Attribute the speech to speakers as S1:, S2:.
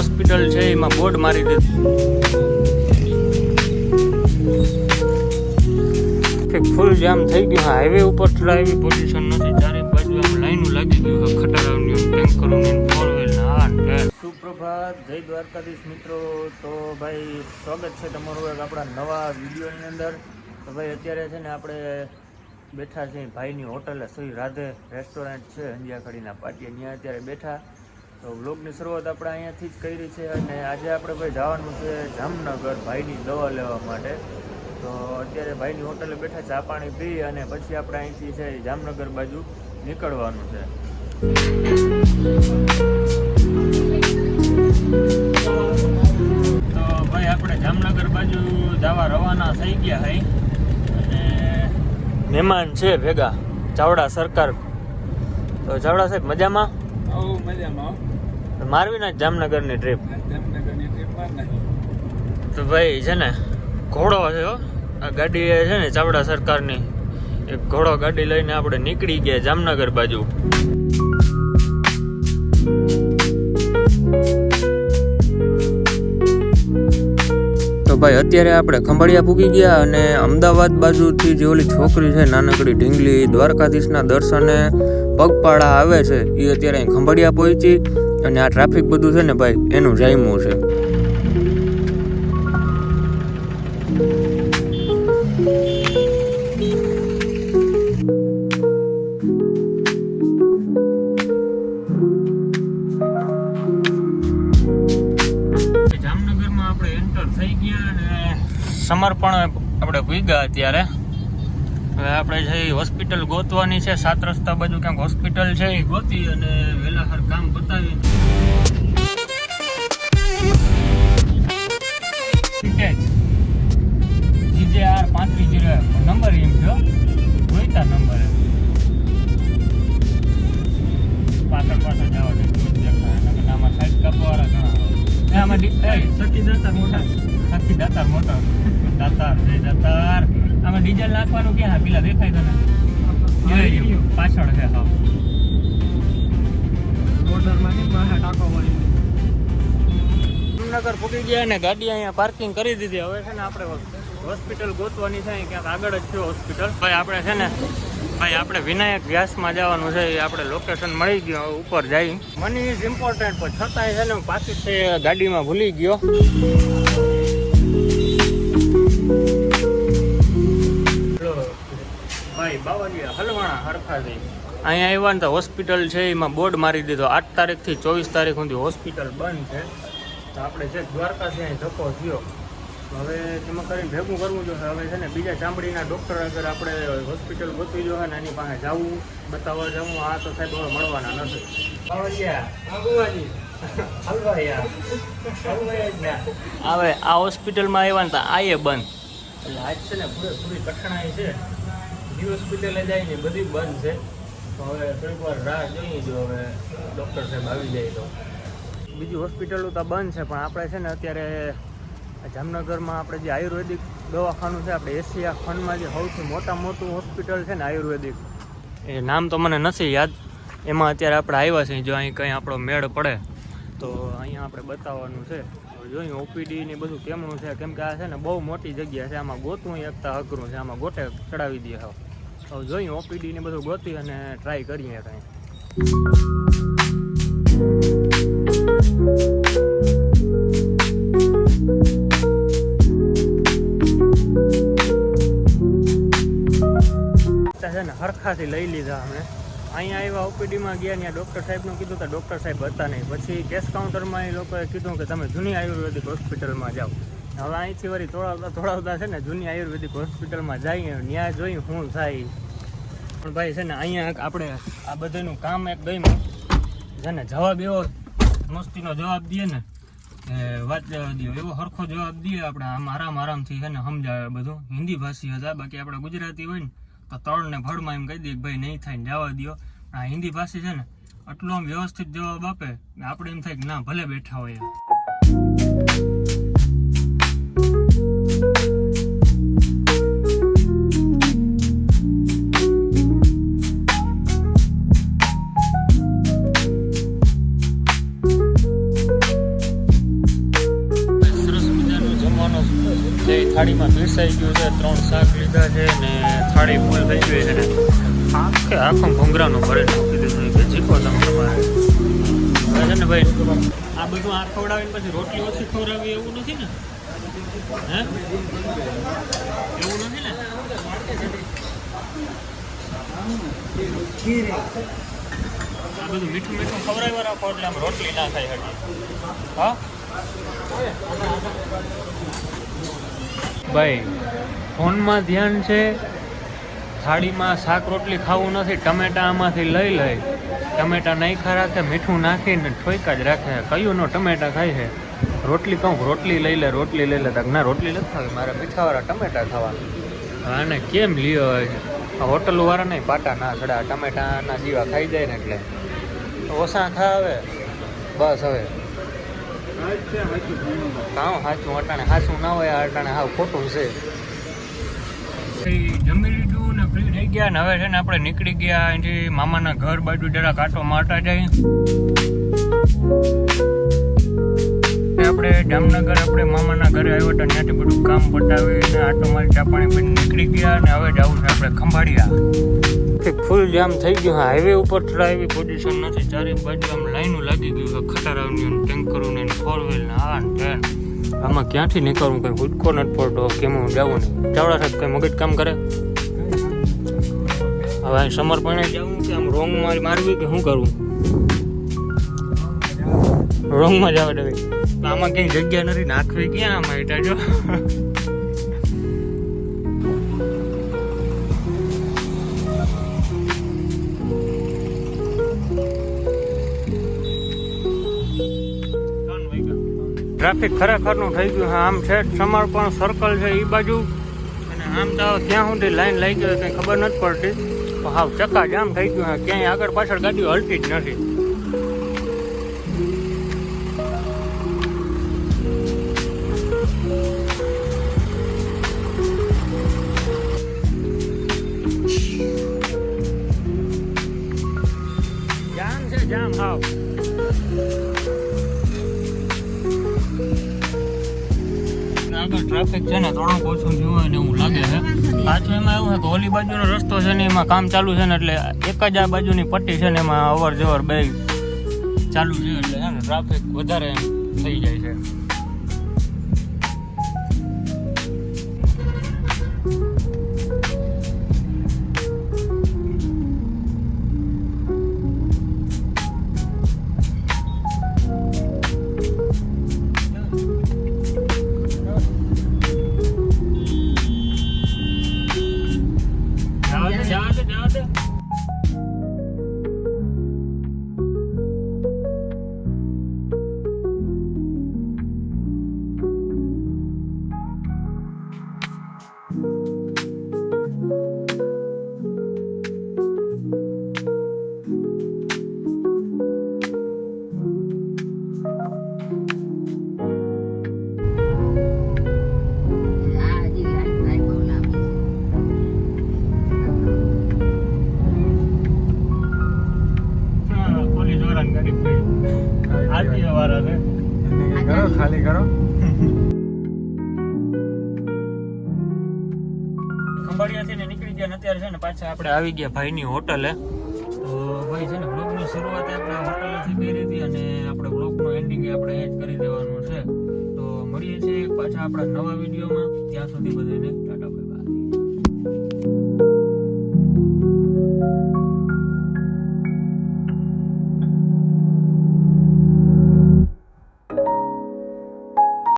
S1: Hospital છે, એમાં board મારી દીધું. ફૂલ જામ થઈ ગયું. હાઈવે ઉપર થોડા એવી પોઝિશન નથી. ચારે બાજુ આમ લાઈનો લાગી ગયું છે ખટારાની ટેન્કરોની સુપ્રભાત, જય દ્વારકાધીશ મિત્રો. તો ભાઈ, સ્વાગત છે તમારું એક આપણા નવા વિડીયોની અંદર. તો ભાઈ, અત્યારે છે ને આપણે બેઠા છીએ ભાઈની હોટલે. શ્રી રાધે રેસ્ટોરન્ટ છે અંજિયાખડીના પાટીએ ત્યાં અત્યારે બેઠા. તો વ્લોગની શરૂઆત આપણે અહીંયાથી જ કરી છે અને આજે આપણે ભાઈ જવાનું છે જામનગર ભાઈની દવા લેવા માટે. તો અત્યારે ભાઈની હોટલે બેઠા ચા પાણી પી અને પછી આપણે અહીંથી છે જામનગર બાજુ નીકળવાનું છે. તો ભાઈ આપણે જામનગર બાજુ જવા રવાના થઈ ગયા હઈ. અને મહેમાન છે ભેગા, ચાવડા સરકાર. તો ચાવડા સાહેબ, મજામાં?
S2: આવો મજામાં
S1: મારવી ના જામનગરની ટ્રીપ
S2: જામનગરની ટ્રીપમાં નહીં.
S1: તો ભાઈ છે ને ઘોડો છે હો. આ ગાડી છે ને ચાવડા સરકારની. એક ઘોડો ગાડી લઈને આપણે નીકળી ગયા જામનગર બાજુ. તો ભાઈ અત્યારે આપણે ખંભાળિયા પૂગી ગયા અને અમદાવાદ બાજુથી જે ઓલી છોકરી છે નાનકડી ઢીંગલી દ્વારકાધીશના દર્શને પગપાળા આવે છે એ અત્યારે અહીં ખંભાળિયા પહોંચી. અને આ ટ્રાફિક બધું છે ને ભાઈ એનું જાયમું છે. સમર્પણ આપણે ભૂગ્યા અત્યારે. હવે આપણે છે હોસ્પિટલ ગોતવાની છે સાત રસ્તા બાજુ ક્યાંક હોસ્પિટલ છે એ ગોતી અને વેલાસર કામ પતાવી જીજે આર પાંત્રીસ જીરો નંબર એમ છો જોઈતા નંબર પાછળ પાછળ જવા દેખાય. આમાં સાઈડ ઘણા આમાં સખી દાતાર મોટા. સખી દાતાર મોટા. દાતાર જય દાતાર. આમાં ડીઝલ નાખવાનું ક્યાં? પેલા દેખાય તને? પાછળ છે હા. જામનગર પૂકી ગયા ને ગાડી અહીંયા પાર્કિંગ કરી દીધી. હવે છે ને આપણે હોસ્પિટલ ગોતવાની છે. ક્યાંક આગળ જ છે હોસ્પિટલ ભાઈ આપણે છે ને ભાઈ આપણે વિનાયક વ્યાસમાં જવાનું છે. એ આપણે લોકેશન મળી ગયું. ઉપર જઈ મની ઇઝ ઇમ્પોર્ટન્ટ પણ છતાંય છે ને હું પાછી ગાડીમાં ભૂલી ગયો. ભાઈ હલવાણા હરખાજી અહીંયા આવ્યા ને તો હોસ્પિટલ છે, એમાં બોર્ડ મારી દીધો. આઠ તારીખથી ચોવીસ તારીખ સુધી હોસ્પિટલ બંધ છે. તો આપણે છે દ્વારકા છે અહીં ધક્કો થયો. હવે તેમાં કરીને ભેગું કરવું જોઈએ. હવે છે ને, બીજા ચામડીના ડૉક્ટર આગળ આપણે હોસ્પિટલ ગોતવી જોઈએ ને, એની પાસે જવું, બતાવવા જવું, આ તો સાહેબ હવે મળવાના નથી. જ ના. હવે આ હોસ્પિટલમાં આવ્યા ને તો આ બંધ. એટલે આજ છે ને પૂરેપૂરી કઠણાઈ છે. જી હોસ્પિટલે જાય ને, બધી બંધ છે. તો હવે થોડીક વાર રાહ જોઈએ જો હવે ડૉક્ટર સાહેબ આવી જાય તો. બીજી હોસ્પિટલો તો બંધ છે, પણ આપણે છે ને અત્યારે જામનગરમાં આપણે જે આયુર્વેદિક દવાખાનું છે, આપણે એશિયા ખંડમાં જે સૌથી મોટા મોટું હોસ્પિટલ છે ને આયુર્વેદિક. એ નામ તો મને નથી યાદ. એમાં અત્યારે આપણે આવ્યા છીએ, જો અહીં કંઈ આપણો મેળ પડે, તો અહીંયા આપણે બતાવવાનું છે. જોઈએ ઓપીડી ને બધું કેમનું છે? કેમ કે આ છે ને બહુ મોટી જગ્યા છે, આમાં ગોતવું એકતા અઘરું છે, આમાં ગોટે ચડાવી દે હવે. હવે જોઈએ ઓપીડી ને બધું ગોતી અને ટ્રાય કરીએ કંઈ. છે ને, હરખાથી લઈ લીધા અમે. અહીંયા આવ્યા ઓપીડીમાં ગયા ત્યાં ડૉક્ટર સાહેબનું કીધું તો ડૉક્ટર સાહેબ હતા નહીં. પછી કેશ કાઉન્ટરમાં એ લોકોએ કીધું કે તમે જૂની આયુર્વેદિક હોસ્પિટલમાં જાઓ. હવે અહીંથી વળી થોડા થોડાવતા છે ને, જૂની આયુર્વેદિક હોસ્પિટલમાં જઈએ. ત્યાં જોઈ હું થાય. પણ ભાઈ છે ને અહીંયા આપણે આ બધાનું કામ એક ગયું છે ને જવાબ એવો મસ્તીનો જવાબ દઈએ ને વાત જવા દો એવો સરખો જવાબ દઈએ આપણે, આમ આરામ આરામથી છે ને સમજાવે બધું. હિન્દી ભાષી હતા, બાકી આપણે ગુજરાતી હોય ને, તો તળ ને ફળમાં એમ કહી દઈએ કે ભાઈ નહીં થાય ને જવા દો આ હિન્દી ભાષી છે ને, આટલો આમ વ્યવસ્થિત જવાબ આપે, આપણે એમ થાય કે ના, ભલે બેઠા હોય થાળીમાં ગયું છે, ત્રણ શાક લીધા છે ને થાળી ફૂલ થઈ ગઈ છે ને. આખે આખો ભૂંગરાનું ભરે મૂકી દીધું કે જીકો તમે તમારે. છે ને ભાઈ, આ બધું આ ખવડાવીને પછી રોટલી ઓછી ખવડાવી એવું નથી ને? હે? એવું નથી ને? બધું મીઠું મીઠું ખવડાવ્યા રોટલી ના થાય હજી. હા? ભાઈ, ફોનમાં ધ્યાન છે? થાળીમાં શાક રોટલી ખાવું નથી, ટમેટા આમાંથી લઈ લઈ. ટમેટા નહીં ખરા તે મીઠું નાખીને ઠોઈકા જ રાખે. કયું નો ટમેટા ખાય છે? રોટલી કહું, રોટલી લઈ લે, રોટલી લઈ લે. ના રોટલી નથી મારે મીઠાવાળા ટમેટા ખાવા આને કેમ લ્યો આ હોટલ વાળા નહીં, પાટા ના ચડા. ટમેટાના જીવા ખાઈ જાય ને એટલે. ઓછા ખાવે. બસ હવે. કાં સાચું અટાણે સાચું ના હોય અટાણે હાવ ખોટું છે. જમી લીધું ને ફ્રી થઈ ગયા ને હવે છે ને આપણે નીકળી ગયા અહીંથી મામાના ઘર બાજુ જરા કાંટો મારતા જાય આપણે જામનગર, આપણે મામાના ઘરે આવ્યો હતા, ત્યાંથી બધું કામ પતાવીને આટો મારી ચા પાણી પીને નીકળી ગયા અને હવે જવું છે આપણે ખંભાળિયા. ફૂલ જામ થઈ ગયું હાઈવે ઉપર થોડા એવી પોઝિશન નથી. ચારે બાજુ આમ લાઈનો લાગી ગયું છે. ખટારાની ને ટેન્કરો ને ફોર વ્હીલ ને આ ને આમાં ક્યાંથી નીકળવું? કંઈ હુડકો નથી પડતો. કેમ હું જાઉં નહીં ચાવડા સાહેબ કંઈ મગજ કામ કરે? હવે સમર્પણે જવું કે આમ રોંગ મારી મારવી કે શું કરવું રોંગમાં જવા દેવી આમાં કઈ જગ્યા નથી, નાખવી ક્યાં આમાં એટલે જો. ટ્રાફિક ખરેખરનું થઈ ગયું આમ છે, સમર્પણ સર્કલ છે એ બાજુ. અને આમ તો ત્યાં સુધી લાઈન લાગી ગયો કંઈ ખબર નથી પડતી. હાવ ચક્કા જામ થઈ ગયું ક્યાંય આગળ પાછળ ગાડીઓ હલતી જ નથી. આગળ ટ્રાફિક છે ને થોડુંક ઓછું થયું હોય ને એવું લાગે છે. પાછું એમાં એવું છે કે ઓલી બાજુનો રસ્તો છે ને એમાં કામ ચાલુ છે ને એટલે એક જ આ બાજુની પટ્ટી છે ને એમાં અવર જવર બે ચાલુ છે એટલે છે ને ટ્રાફિક વધારે થઈ જાય છે. દે છે
S2: કરો ખાલી કરો
S1: ખંભાળિયાથી ને નીકળી ગયા ને અત્યારે છે ને પાછા આપણે આવી ગયા ભાઈની હોટલે. તો ભાઈ છે ને બ્લોગની શરૂઆત આપણે હોટલેથી કરી હતી અને આપણે બ્લોગનું એન્ડિંગ આપણે એ જ કરી દેવાનું છે. તો મળીએ છીએ પાછા આપણા નવા વિડીયોમાં. ત્યાં સુધી બધાને ટાટા.